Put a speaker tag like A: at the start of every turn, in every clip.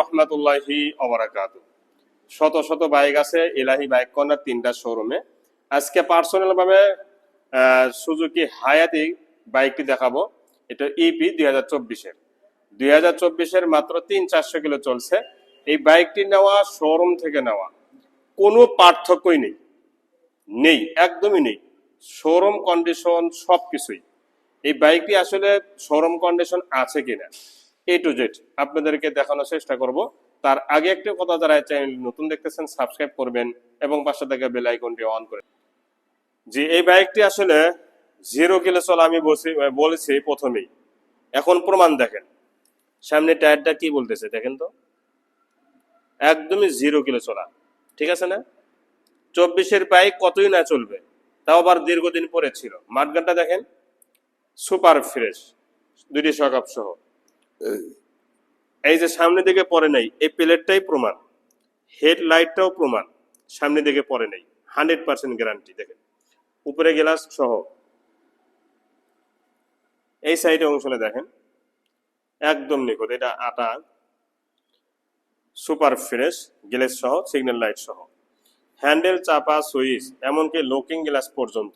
A: রহমতুল্লাহি অবরাকাত শত শত বাইক আছে, ইলাহি বাইক কর্নার তিনটা শোরুমে আজকে পার্সোনাল ভাবে সুজুকি হায়াতি বাইকটি দেখাবো। এটা E ইপি দুই হাজার চব্বিশের। দুই হাজার চব্বিশের মাত্র তিন চারশো কিলো চলছে। এই বাইকটি নেওয়া শোরুম থেকে নেওয়া, কোনো পার্থক্যই নেই। নেই, একদমই নেই। শোরুম কন্ডিশন সব কিছুই এই বাইকটি আসলে শোরুম কন্ডিশন আছে কিনা? এ টু জেড আপনাদেরকে দেখানোর চেষ্টা করব। তার আগে একটি কথা যারা চ্যানেল নতুন দেখতেছেন সাবস্ক্রাইব করবেন এবং পাশে থেকে বেল আইকনটি অন করে যে এই বাইকটি আসলে জিরো কিলো চলা আমি বলছি প্রথমেই। এখন প্রমাণ দেখেন। সামনে টায়ারটা কি বলতেছে দেখেন তো। একদমই জিরো কিলো চলা। ঠিক আছে না? চব্বিশের বাইক কতই না চলবে, তাও আবার দীর্ঘদিন পরে ছিল। মাঠগানটা দেখেন সুপার ফ্রেশ দুইটি সকাপ সহ। এই যে সামনে দিকে পড়ে নাই, এই প্লেটটাই প্রমাণ। হেড লাইটটাও প্রমাণ, সামনে দিকে পড়ে নাই। হান্ড্রেড পার্সেন্ট গ্যারান্টি, দেখেন। উপরে গ্লাস সহ। এই সাইডে অংশটা দেখেন, একদম নিখুঁত। এটা আটা, সুপার ফ্রেশ, গ্লাস সহ, সিগন্যাল লাইট সহ। হ্যান্ডেল, চাপা, সুইচ, এমনকি লুকিং গ্লাস পর্যন্ত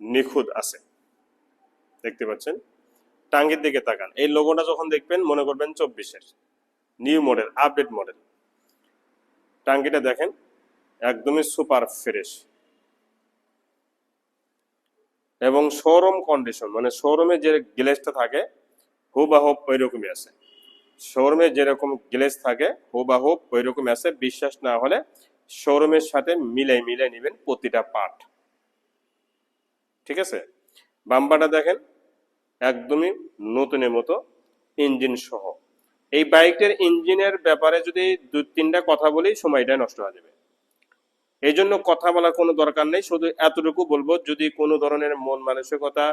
A: নিখুঁত আছে। দেখতে পাচ্ছেন? টাঙ্গির দিকে তাকান। এই লোগোটা যখন দেখবেন, মনে করবেন চব্বিশের। নিউ মডেল আপডেট মডেল টাঙ্গিটা দেখেন, একদমই সুপার ফ্রেশ এবং শোরুম কন্ডিশন মানে শোরুমে যে গ্লেসটা থাকে হুবাহুব ওই রকমই আছে। শোরুমে যেরকম গ্লেস থাকে হুবাহুব ওই রকমই আছে। বিশ্বাস না হলে শোরুমের সাথে মিলাই মিলাই নেবেন প্রতিটা পার্ট ঠিক আছে? বাম্পারটা দেখেন একদমই নতুনের মতো ইঞ্জিন সহ। এই বাইকটার ইঞ্জিনের ব্যাপারে যদি দু তিনটা কথা বলি, সময়টা নষ্ট হয়ে যাবে। এই জন্য কথা বলার কোনো দরকার নেই। শুধু এতটুকু বলব, যদি কোনো ধরনের মন মানসিকতা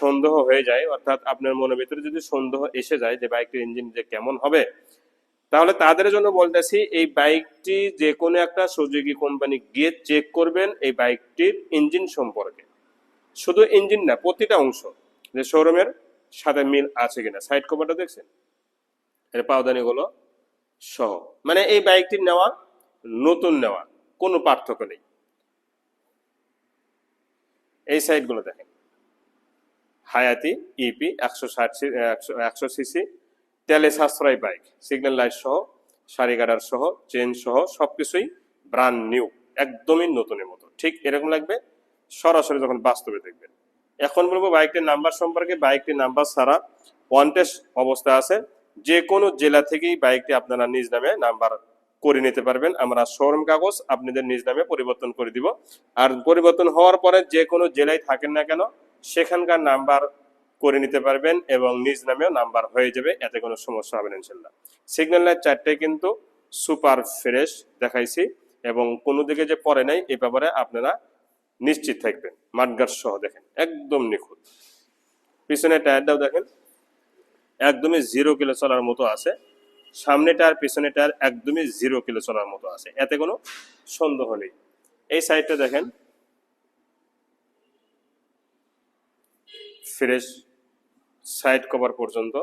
A: সন্দেহ হয়ে যায়, অর্থাৎ আপনার মনের ভিতরে যদি সন্দেহ এসে যায় যে বাইকটির ইঞ্জিন যে কেমন হবে, তাহলে তাদের জন্য বলতেছি, এই বাইকটি যে কোনো একটা সুজুকি কোম্পানি গিয়ে চেক করবেন এই বাইকটির ইঞ্জিন সম্পর্কে। শুধু ইঞ্জিন না, প্রতিটা অংশ। যে শোরুমের সাথে মিল আছে কিনা। সাইড কভারটা দেখছেন? এর পাওদানি গুলো সহ। মানে এই বাইকটি নেওয়া, নতুন নেওয়া, কোনো পার্থক্য নেই। এই সাইডগুলো দেখেন। হায়াতি, ইপি, একশো ষাট একশো সিসি, তেলে সাশ্রয় বাইক, সিগন্যাল লাইট সহ সারি গার্ডার সহ চেন সহ, সবকিছুই ব্রান্ড নিউ, একদমই নতুনের মতো। ঠিক এরকম লাগবে, সরাসরি যখন বাস্তবে দেখবেন। এখন বলব বাইকটির নাম্বার সম্পর্কে, বাইকটির নাম্বার ছাড়া ওয়ান্টেস অবস্থা আছে। যে কোনো জেলা থেকেই বাইকটি আপনারা নিজ নামে নাম্বার করে নিতে পারবেন। আমরা শোরুম কাগজ আপনাদের নিজ নামে পরিবর্তন করে দিব। আর পরিবর্তন হওয়ার পরে যে কোনো জেলায় থাকেন না কেন, সেখানকার নাম্বার করে নিতে পারবেন এবং নিজ নামেও নাম্বার হয়ে যাবে, এতে কোনো সমস্যা হবে না ইনশাল্লাহ সিগন্যাল লাইট চারটে কিন্তু সুপার ফ্রেশ দেখাইছি এবং কোনো দিকে যে পরে নাই, এ ব্যাপারে আপনারা নিশ্চিত থাকবেন। মাঠগার সহ দেখেন, একদম নিখুঁত। পিছনে টায়ারটাও দেখেন, একদমই জিরো কিলো চলার মতো আছে। সামনে টায়ার, পিছনে টায়ার, একদমই জিরো কিলো চলার মতো আছে। এতে কোনো সন্দেহ নেই। এই সাইডটা দেখেন ফ্রেশ সাইড কভার পর্যন্ত।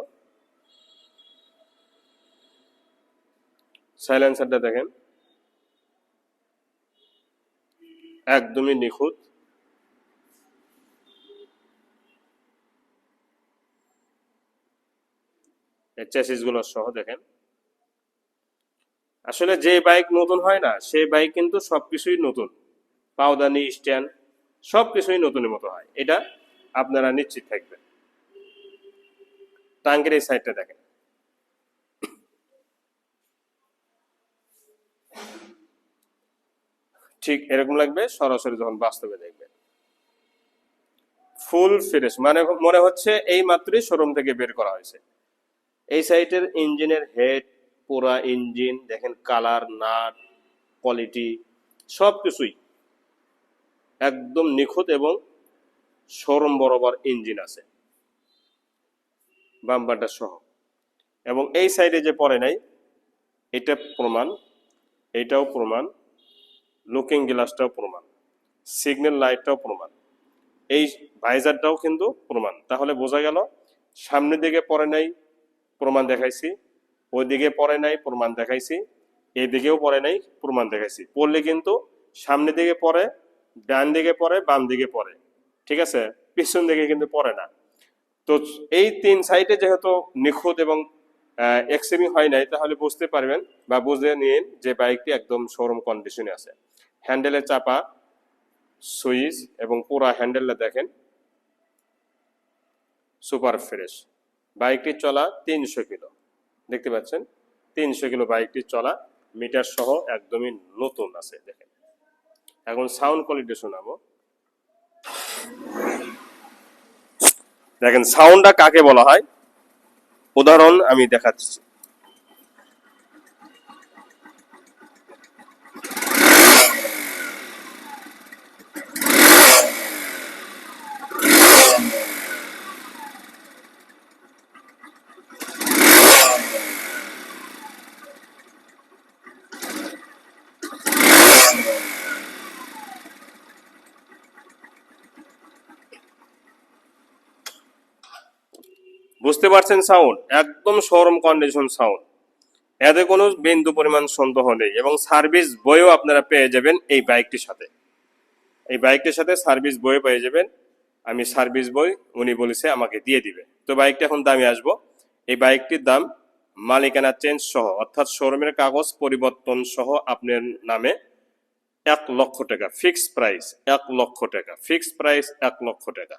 A: সাইলেন্সারটা দেখেন একদমই নিখুঁত। চেসিসগুলো সহ দেখেন। আসলে যে বাইক নতুন হয় না সেই বাইক কিন্তু সবকিছুই নতুন। পাওদানি স্ট্যান্ড সবকিছুই নতুনের মতো হয়। এটা আপনারা নিশ্চিত থাকবেন। টাঙ্গের এই সাইডটা দেখেন। ঠিক এরকম লাগবে, সরাসরি যখন বাস্তবে দেখবেন ফুল ফ্রেশ মানে মনে হচ্ছে এই মাত্রই শোরুম থেকে বের করা হয়েছে। এই সাইটের ইঞ্জিনের হেড পুরা ইঞ্জিন, দেখেন কালার নাট কোয়ালিটি সব কিছুই একদম নিখুঁত এবং শোরুম বরাবর ইঞ্জিন আছে। বাম্পারটা সহ। এবং এই সাইডে যে পড়ে নাই, এটা প্রমাণ, এটাও প্রমাণ। লুকিং গ্লাসটাও প্রমাণ সিগন্যাল লাইটটাও প্রমাণ, এই ভাইজারটাও কিন্তু প্রমাণ। তাহলে বোঝা গেল, সামনের দিকে পড়ে নাই, প্রমাণ দেখাইছি, ওইদিকে পড়ে নাই, প্রমাণ দেখাইছি এদিকেও পরে নাই, প্রমাণ দেখাইছি। পড়লে কিন্তু সামনে দিকে পড়ে, ডান দিকে পড়ে, বাম দিকে পড়ে, ঠিক আছে? পিছন দিকে কিন্তু পড়ে না। তো এই তিন সাইডে যেহেতু নিখুঁত এবং এক্সেমি হয় নাই, তাহলে বুঝতে পারবেন বা বুঝে নিন যে বাইকটি একদম শোরুম কন্ডিশনে আছে। হ্যান্ডেলে চাপা, সুইচ এবং পুরা হ্যান্ডেলটা দেখেন। Super fresh. বাইকটি চলা তিনশো কিলো। দেখতে পাচ্ছেন? তিনশো কিলো বাইকটি চলা। মিটার সহ একদমই নতুন আছে, দেখেন। এখন সাউন্ড কোয়ালিটি শোনাবো। দেখেন, সাউন্ডটা কাকে বলা হয়? উদাহরণ আমি দেখাচ্ছি। বুঝতে পারছেন সাউন্ড একদম শোরুম কন্ডিশন সাউন্ড এতে কোনো বিন্দু পরিমাণ সন্দেহ নেই এবং সার্ভিস বইও আপনারা পেয়ে যাবেন এই বাইকটির সাথে। এই বাইকটির সাথে সার্ভিস বই পেয়ে যাবেন। আমি সার্ভিস বই উনি বলেছে আমাকে দিয়ে দিবে। তো বাইকটা এখন দামে আসব। এই বাইকটির দাম মালিকানা চেঞ্জ সহ, অর্থাৎ শোরুমের কাগজ পরিবর্তন সহ আপনার নামে এক লক্ষ টাকা। ফিক্স প্রাইস এক লক্ষ টাকা। ফিক্স প্রাইস এক লক্ষ টাকা।